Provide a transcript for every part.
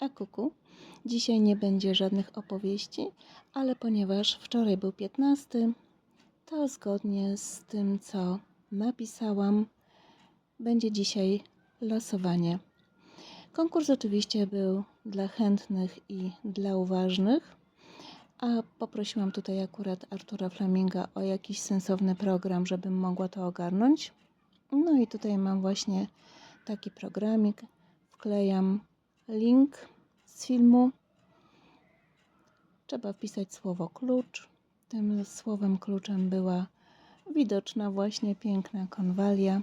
A kuku, dzisiaj nie będzie żadnych opowieści, ale ponieważ wczoraj był 15, to zgodnie z tym, co napisałam, będzie dzisiaj losowanie. Konkurs oczywiście był dla chętnych i dla uważnych, a poprosiłam tutaj akurat Artura Flaminga o jakiś sensowny program, żebym mogła to ogarnąć. No i tutaj mam właśnie taki programik. Wklejam link z filmu. Trzeba wpisać słowo klucz. Tym słowem kluczem była widoczna właśnie piękna konwalia.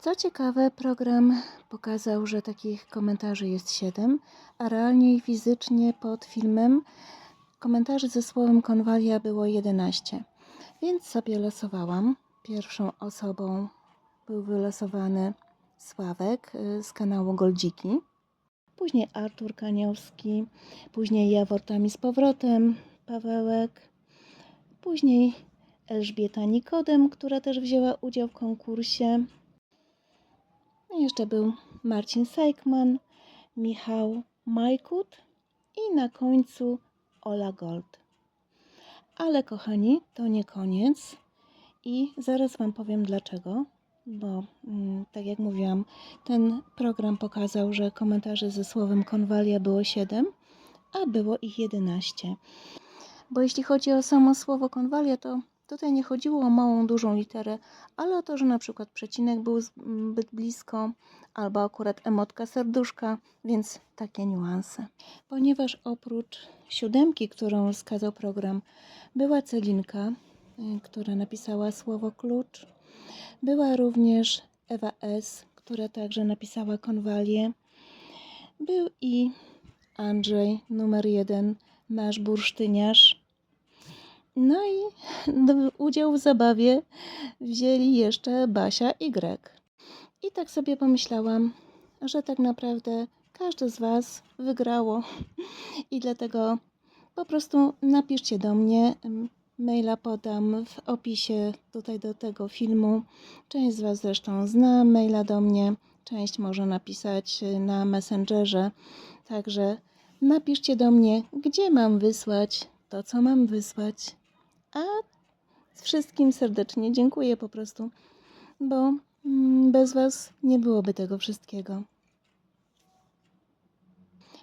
Co ciekawe, program pokazał, że takich komentarzy jest 7, a realnie i fizycznie pod filmem komentarzy ze słowem konwalia było 11. Więc sobie losowałam. Pierwszą osobą był wylosowany Sławek y, z kanału Goldziki. Później Artur Kaniowski, później Jawortami z powrotem, Pawełek, później Elżbieta Nikodem, która też wzięła udział w konkursie. No Jeszcze był Marcin Sajkman, Michał Majkut i na końcu Ola Gold. Ale kochani, to nie koniec i zaraz Wam powiem dlaczego, bo mm, tak jak mówiłam, ten program pokazał, że komentarzy ze słowem konwalia było 7, a było ich 11. Bo jeśli chodzi o samo słowo konwalia, to tutaj nie chodziło o małą, dużą literę, ale o to, że na przykład przecinek był zbyt blisko, albo akurat emotka serduszka, więc takie niuanse. Ponieważ oprócz siódemki, którą wskazał program, była Celinka, y, która napisała słowo klucz, była również Ewa S., która także napisała konwalię, był i Andrzej, numer jeden, nasz bursztyniarz. No i udział w zabawie wzięli jeszcze Basia i Greg. I tak sobie pomyślałam, że tak naprawdę każdy z Was wygrało. I dlatego po prostu napiszcie do mnie. Maila podam w opisie tutaj do tego filmu. Część z Was zresztą zna maila do mnie, część może napisać na Messengerze. Także napiszcie do mnie, gdzie mam wysłać to, co mam wysłać. A wszystkim serdecznie dziękuję po prostu, bo mm, bez Was nie byłoby tego wszystkiego.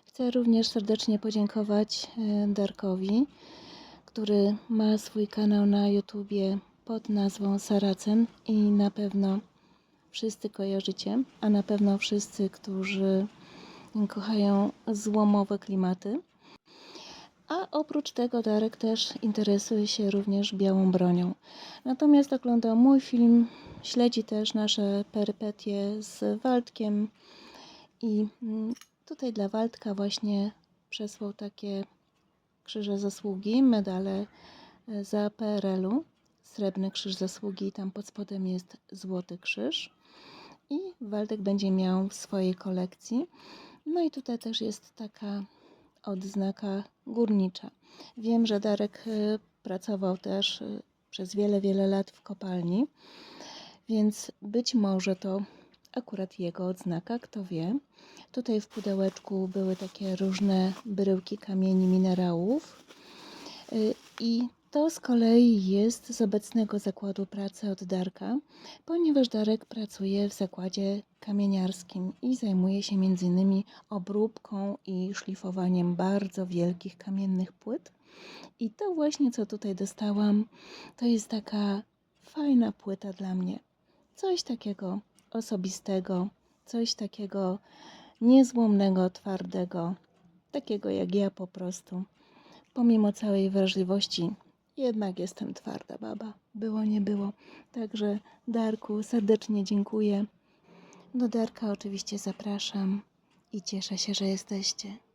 Chcę również serdecznie podziękować e, Darkowi, który ma swój kanał na YouTubie pod nazwą Saracen i na pewno wszyscy kojarzycie, a na pewno wszyscy, którzy kochają złomowe klimaty. A oprócz tego Darek też interesuje się również białą bronią. Natomiast oglądał mój film, śledzi też nasze perypetie z Waldkiem i mm, tutaj dla Waldka właśnie przesłał takie krzyże zasługi, medale e, za PRL-u. Srebrny krzyż zasługi, tam pod spodem jest złoty krzyż. I Waldek będzie miał w swojej kolekcji. No i tutaj też jest taka odznaka górnicza. Wiem, że Darek e, pracował też e, przez wiele, wiele lat w kopalni, więc być może to akurat jego odznaka, kto wie. Tutaj w pudełeczku były takie różne bryłki kamieni minerałów. Y, I to z kolei jest z obecnego zakładu pracy od Darka, ponieważ Darek pracuje w zakładzie kamieniarskim i zajmuje się m.in. obróbką i szlifowaniem bardzo wielkich kamiennych płyt. I to właśnie co tutaj dostałam, to jest taka fajna płyta dla mnie. Coś takiego osobistego, coś takiego niezłomnego, twardego, takiego jak ja po prostu. Pomimo całej wrażliwości, jednak jestem twarda baba. Było, nie było. Także Darku, serdecznie dziękuję. Do Darka oczywiście zapraszam i cieszę się, że jesteście.